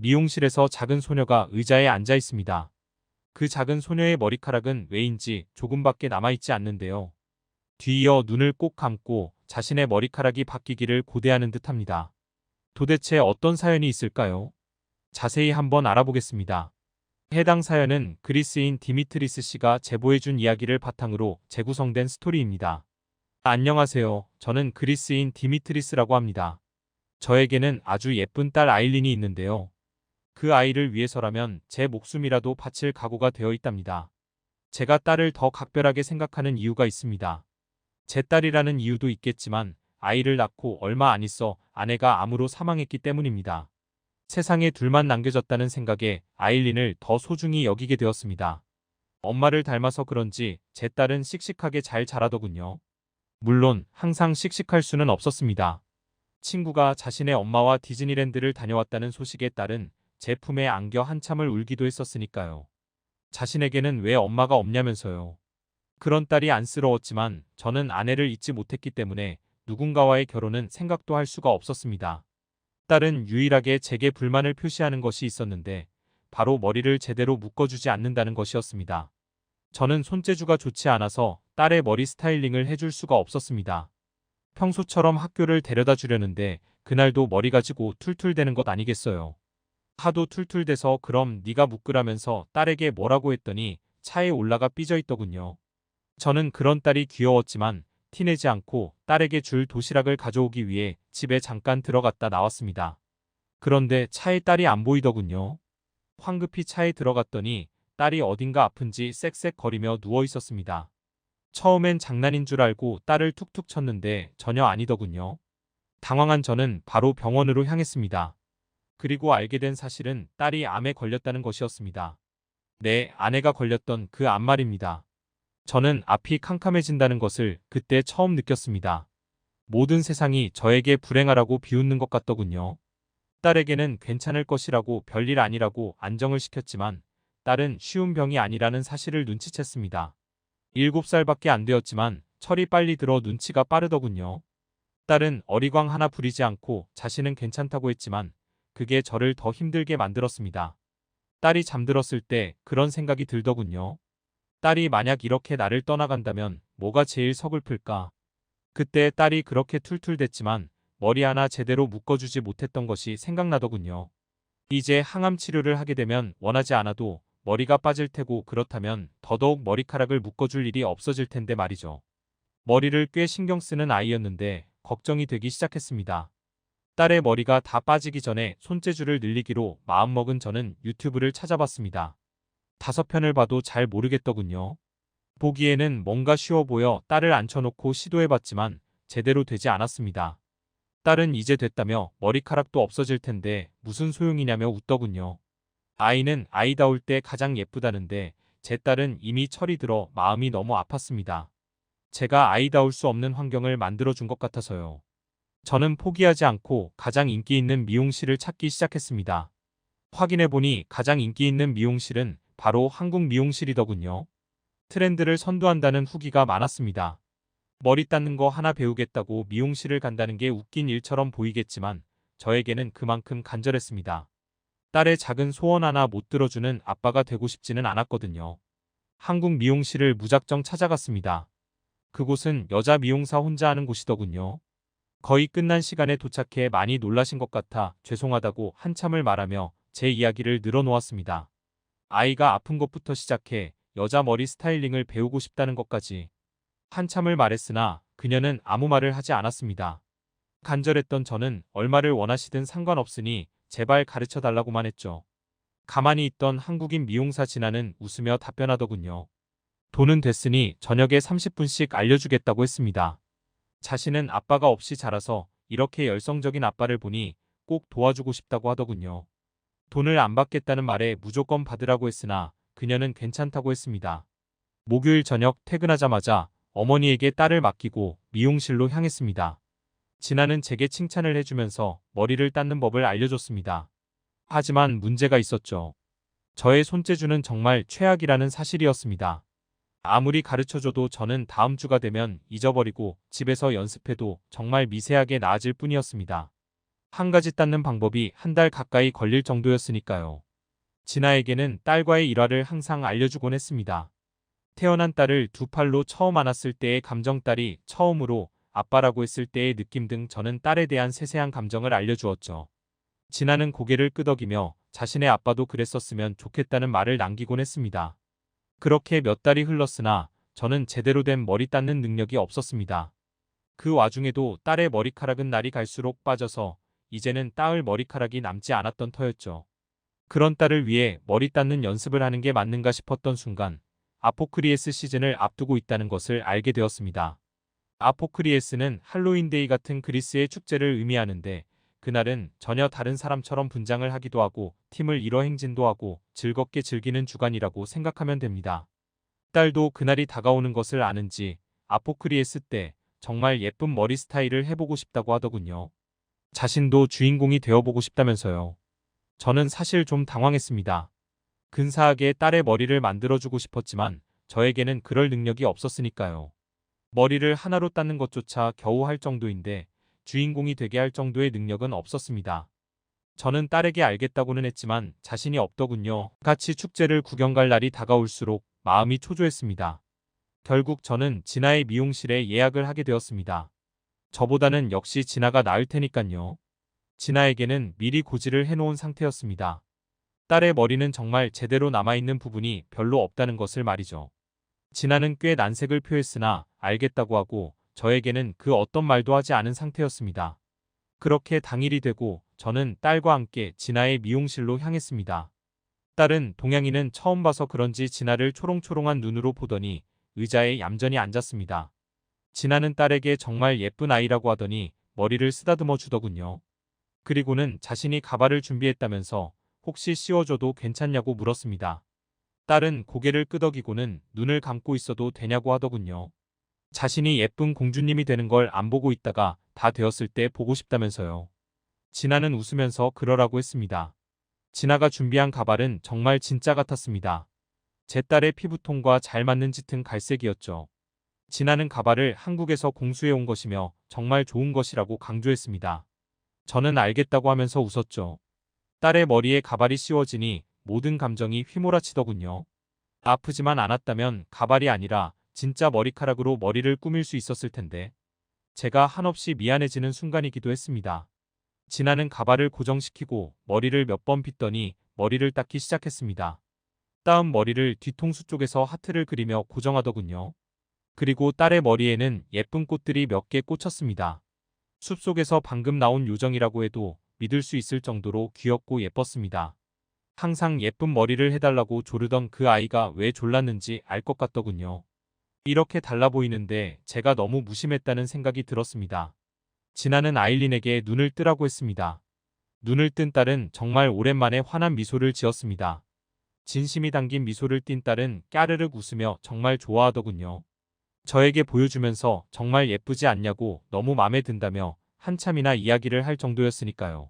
미용실에서 작은 소녀가 의자에 앉아 있습니다. 그 작은 소녀의 머리카락은 왜인지 조금밖에 남아있지 않는데요. 뒤이어 눈을 꼭 감고 자신의 머리카락이 바뀌기를 고대하는 듯 합니다. 도대체 어떤 사연이 있을까요? 자세히 한번 알아보겠습니다. 해당 사연은 그리스인 디미트리스 씨가 제보해준 이야기를 바탕으로 재구성된 스토리입니다. 안녕하세요. 저는 그리스인 디미트리스라고 합니다. 저에게는 아주 예쁜 딸 아일린이 있는데요. 그 아이를 위해서라면 제 목숨이라도 바칠 각오가 되어 있답니다. 제가 딸을 더 각별하게 생각하는 이유가 있습니다. 제 딸이라는 이유도 있겠지만 아이를 낳고 얼마 안 있어 아내가 암으로 사망했기 때문입니다. 세상에 둘만 남겨졌다는 생각에 아일린을 더 소중히 여기게 되었습니다. 엄마를 닮아서 그런지 제 딸은 씩씩하게 잘 자라더군요. 물론 항상 씩씩할 수는 없었습니다. 친구가 자신의 엄마와 디즈니랜드를 다녀왔다는 소식에 딸은 제 품에 안겨 한참을 울기도 했었으니까요. 자신에게는 왜 엄마가 없냐면서요. 그런 딸이 안쓰러웠지만 저는 아내를 잊지 못했기 때문에 누군가와의 결혼은 생각도 할 수가 없었습니다. 딸은 유일하게 제게 불만을 표시하는 것이 있었는데 바로 머리를 제대로 묶어주지 않는다는 것이었습니다. 저는 손재주가 좋지 않아서 딸의 머리 스타일링을 해줄 수가 없었습니다. 평소처럼 학교를 데려다 주려는데 그날도 머리 가지고 툴툴대는 것 아니겠어요. 하도 툴툴대서 그럼 네가 묶으라면서 딸에게 뭐라고 했더니 차에 올라가 삐져있더군요. 저는 그런 딸이 귀여웠지만 티내지 않고 딸에게 줄 도시락을 가져오기 위해 집에 잠깐 들어갔다 나왔습니다. 그런데 차에 딸이 안 보이더군요. 황급히 차에 들어갔더니 딸이 어딘가 아픈지 쌕쌕거리며 누워 있었습니다. 처음엔 장난인 줄 알고 딸을 툭툭 쳤는데 전혀 아니더군요. 당황한 저는 바로 병원으로 향했습니다. 그리고 알게 된 사실은 딸이 암에 걸렸다는 것이었습니다. 네, 아내가 걸렸던 그 암 말입니다. 저는 앞이 캄캄해진다는 것을 그때 처음 느꼈습니다. 모든 세상이 저에게 불행하라고 비웃는 것 같더군요. 딸에게는 괜찮을 것이라고 별일 아니라고 안정을 시켰지만 딸은 쉬운 병이 아니라는 사실을 눈치챘습니다. 7살밖에 안 되었지만 철이 빨리 들어 눈치가 빠르더군요. 딸은 어리광 하나 부리지 않고 자신은 괜찮다고 했지만 그게 저를 더 힘들게 만들었습니다. 딸이 잠들었을 때 그런 생각이 들더군요. 딸이 만약 이렇게 나를 떠나간다면 뭐가 제일 서글플까? 그때 딸이 그렇게 툴툴댔지만 머리 하나 제대로 묶어주지 못했던 것이 생각나더군요. 이제 항암 치료를 하게 되면 원하지 않아도 머리가 빠질 테고 그렇다면 더더욱 머리카락을 묶어줄 일이 없어질 텐데 말이죠. 머리를 꽤 신경 쓰는 아이였는데 걱정이 되기 시작했습니다. 딸의 머리가 다 빠지기 전에 손재주를 늘리기로 마음먹은 저는 유튜브를 찾아봤습니다. 다섯 편을 봐도 잘 모르겠더군요. 보기에는 뭔가 쉬워 보여 딸을 앉혀놓고 시도해봤지만 제대로 되지 않았습니다. 딸은 이제 됐다며 머리카락도 없어질 텐데 무슨 소용이냐며 웃더군요. 아이는 아이다울 때 가장 예쁘다는데 제 딸은 이미 철이 들어 마음이 너무 아팠습니다. 제가 아이다울 수 없는 환경을 만들어준 것 같아서요. 저는 포기하지 않고 가장 인기 있는 미용실을 찾기 시작했습니다. 확인해보니 가장 인기 있는 미용실은 바로 한국 미용실이더군요. 트렌드를 선도한다는 후기가 많았습니다. 머리 닦는 거 하나 배우겠다고 미용실을 간다는 게 웃긴 일처럼 보이겠지만 저에게는 그만큼 간절했습니다. 딸의 작은 소원 하나 못 들어주는 아빠가 되고 싶지는 않았거든요. 한국 미용실을 무작정 찾아갔습니다. 그곳은 여자 미용사 혼자 하는 곳이더군요. 거의 끝난 시간에 도착해 많이 놀라신 것 같아 죄송하다고 한참을 말하며 제 이야기를 늘어놓았습니다. 아이가 아픈 것부터 시작해 여자 머리 스타일링을 배우고 싶다는 것까지 한참을 말했으나 그녀는 아무 말을 하지 않았습니다. 간절했던 저는 얼마를 원하시든 상관없으니 제발 가르쳐 달라고만 했죠. 가만히 있던 한국인 미용사 진아는 웃으며 답변하더군요. 돈은 됐으니 저녁에 30분씩 알려주겠다고 했습니다. 자신은 아빠가 없이 자라서 이렇게 열성적인 아빠를 보니 꼭 도와주고 싶다고 하더군요. 돈을 안 받겠다는 말에 무조건 받으라고 했으나 그녀는 괜찮다고 했습니다. 목요일 저녁 퇴근하자마자 어머니에게 딸을 맡기고 미용실로 향했습니다. 진아는 제게 칭찬을 해주면서 머리를 닦는 법을 알려줬습니다. 하지만 문제가 있었죠. 저의 손재주는 정말 최악이라는 사실이었습니다. 아무리 가르쳐줘도 저는 다음 주가 되면 잊어버리고 집에서 연습해도 정말 미세하게 나아질 뿐이었습니다. 한 가지 닦는 방법이 한 달 가까이 걸릴 정도였으니까요. 진아에게는 딸과의 일화를 항상 알려주곤 했습니다. 태어난 딸을 두 팔로 처음 안았을 때의 감정 딸이 처음으로 아빠라고 했을 때의 느낌 등 저는 딸에 대한 세세한 감정을 알려주었죠. 진아는 고개를 끄덕이며 자신의 아빠도 그랬었으면 좋겠다는 말을 남기곤 했습니다. 그렇게 몇 달이 흘렀으나 저는 제대로 된 머리 닦는 능력이 없었습니다. 그 와중에도 딸의 머리카락은 날이 갈수록 빠져서 이제는 따을 머리카락이 남지 않았던 터였죠. 그런 딸을 위해 머리 닦는 연습을 하는 게 맞는가 싶었던 순간 아포크리에스 시즌을 앞두고 있다는 것을 알게 되었습니다. 아포크리에스는 할로윈데이 같은 그리스의 축제를 의미하는데 그날은 전혀 다른 사람처럼 분장을 하기도 하고 팀을 이뤄 행진도 하고 즐겁게 즐기는 주간이라고 생각하면 됩니다. 딸도 그날이 다가오는 것을 아는지 아포크리에스 때 정말 예쁜 머리 스타일을 해보고 싶다고 하더군요. 자신도 주인공이 되어보고 싶다면서요. 저는 사실 좀 당황했습니다. 근사하게 딸의 머리를 만들어주고 싶었지만 저에게는 그럴 능력이 없었으니까요. 머리를 하나로 닦는 것조차 겨우 할 정도인데 주인공이 되게 할 정도의 능력은 없었습니다. 저는 딸에게 알겠다고는 했지만 자신이 없더군요. 같이 축제를 구경 갈 날이 다가올수록 마음이 초조했습니다. 결국 저는 진아의 미용실에 예약을 하게 되었습니다. 저보다는 역시 진아가 나을 테니깐요. 진아에게는 미리 고지를 해놓은 상태였습니다. 딸의 머리는 정말 제대로 남아있는 부분이 별로 없다는 것을 말이죠. 진아는 꽤 난색을 표했으나 알겠다고 하고 저에게는 그 어떤 말도 하지 않은 상태였습니다. 그렇게 당일이 되고 저는 딸과 함께 진아의 미용실로 향했습니다. 딸은 동양인은 처음 봐서 그런지 진아를 초롱초롱한 눈으로 보더니 의자에 얌전히 앉았습니다. 진아는 딸에게 정말 예쁜 아이라고 하더니 머리를 쓰다듬어 주더군요. 그리고는 자신이 가발을 준비했다면서 혹시 씌워줘도 괜찮냐고 물었습니다. 딸은 고개를 끄덕이고는 눈을 감고 있어도 되냐고 하더군요. 자신이 예쁜 공주님이 되는 걸 안 보고 있다가 다 되었을 때 보고 싶다면서요. 진아는 웃으면서 그러라고 했습니다. 진아가 준비한 가발은 정말 진짜 같았습니다. 제 딸의 피부톤과 잘 맞는 짙은 갈색이었죠. 진아는 가발을 한국에서 공수해 온 것이며 정말 좋은 것이라고 강조했습니다. 저는 알겠다고 하면서 웃었죠. 딸의 머리에 가발이 씌워지니 모든 감정이 휘몰아치더군요. 아프지만 않았다면 가발이 아니라 진짜 머리카락으로 머리를 꾸밀 수 있었을 텐데. 제가 한없이 미안해지는 순간이기도 했습니다. 진아는 가발을 고정시키고 머리를 몇 번 빗더니 머리를 닦기 시작했습니다. 따은 머리를 뒤통수 쪽에서 하트를 그리며 고정하더군요. 그리고 딸의 머리에는 예쁜 꽃들이 몇 개 꽂혔습니다. 숲속에서 방금 나온 요정이라고 해도 믿을 수 있을 정도로 귀엽고 예뻤습니다. 항상 예쁜 머리를 해달라고 조르던 그 아이가 왜 졸랐는지 알 것 같더군요. 이렇게 달라 보이는데 제가 너무 무심했다는 생각이 들었습니다. 진아는 아일린에게 눈을 뜨라고 했습니다. 눈을 뜬 딸은 정말 오랜만에 환한 미소를 지었습니다. 진심이 담긴 미소를 띤 딸은 까르륵 웃으며 정말 좋아하더군요. 저에게 보여주면서 정말 예쁘지 않냐고 너무 마음에 든다며 한참이나 이야기를 할 정도였으니까요.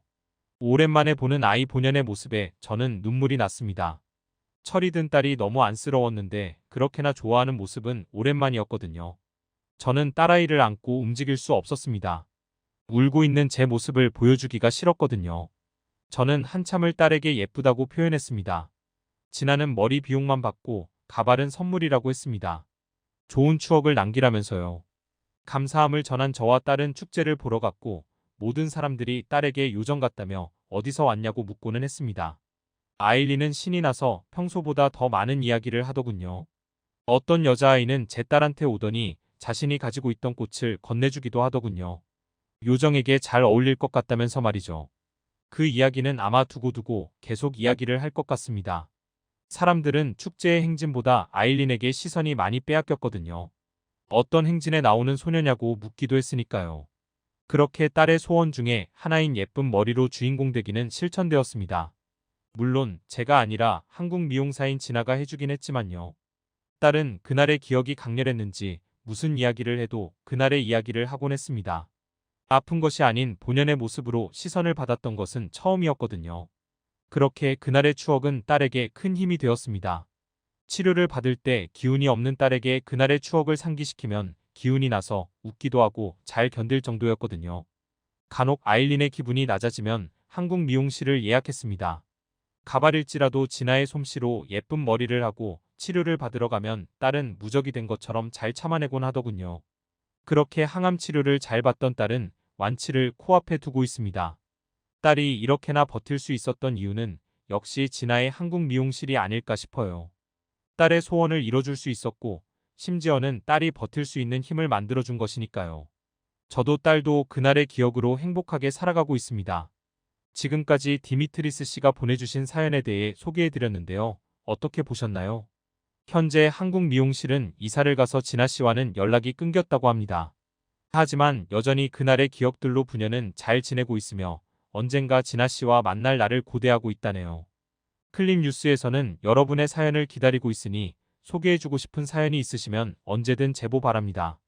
오랜만에 보는 아이 본연의 모습에 저는 눈물이 났습니다. 철이 든 딸이 너무 안쓰러웠는데 그렇게나 좋아하는 모습은 오랜만이었거든요. 저는 딸아이를 안고 움직일 수 없었습니다. 울고 있는 제 모습을 보여주기가 싫었거든요. 저는 한참을 딸에게 예쁘다고 표현했습니다. 진아는 머리 비용만 받고 가발은 선물이라고 했습니다. 좋은 추억을 남기라면서요. 감사함을 전한 저와 딸은 축제를 보러 갔고 모든 사람들이 딸에게 요정 같다며 어디서 왔냐고 묻고는 했습니다. 아일리는 신이 나서 평소보다 더 많은 이야기를 하더군요. 어떤 여자아이는 제 딸한테 오더니 자신이 가지고 있던 꽃을 건네주기도 하더군요. 요정에게 잘 어울릴 것 같다면서 말이죠. 그 이야기는 아마 두고두고 계속 이야기를 할 것 같습니다. 사람들은 축제의 행진보다 아일린에게 시선이 많이 빼앗겼거든요. 어떤 행진에 나오는 소녀냐고 묻기도 했으니까요. 그렇게 딸의 소원 중에 하나인 예쁜 머리로 주인공 되기는 실천되었습니다. 물론 제가 아니라 한국 미용사인 진아가 해주긴 했지만요. 딸은 그날의 기억이 강렬했는지 무슨 이야기를 해도 그날의 이야기를 하곤 했습니다. 아픈 것이 아닌 본연의 모습으로 시선을 받았던 것은 처음이었거든요. 그렇게 그날의 추억은 딸에게 큰 힘이 되었습니다. 치료를 받을 때 기운이 없는 딸에게 그날의 추억을 상기시키면 기운이 나서 웃기도 하고 잘 견딜 정도였거든요. 간혹 아일린의 기분이 낮아지면 한국 미용실을 예약했습니다. 가발일지라도 진아의 솜씨로 예쁜 머리를 하고 치료를 받으러 가면 딸은 무적이 된 것처럼 잘 참아내곤 하더군요. 그렇게 항암 치료를 잘 받던 딸은 완치를 코앞에 두고 있습니다. 딸이 이렇게나 버틸 수 있었던 이유는 역시 진아의 한국 미용실이 아닐까 싶어요. 딸의 소원을 이뤄줄 수 있었고 심지어는 딸이 버틸 수 있는 힘을 만들어준 것이니까요. 저도 딸도 그날의 기억으로 행복하게 살아가고 있습니다. 지금까지 디미트리스 씨가 보내주신 사연에 대해 소개해드렸는데요. 어떻게 보셨나요? 현재 한국 미용실은 이사를 가서 진아 씨와는 연락이 끊겼다고 합니다. 하지만 여전히 그날의 기억들로 부녀는 잘 지내고 있으며 언젠가 진아 씨와 만날 날을 고대하고 있다네요. 클립 뉴스에서는 여러분의 사연을 기다리고 있으니 소개해주고 싶은 사연이 있으시면 언제든 제보 바랍니다.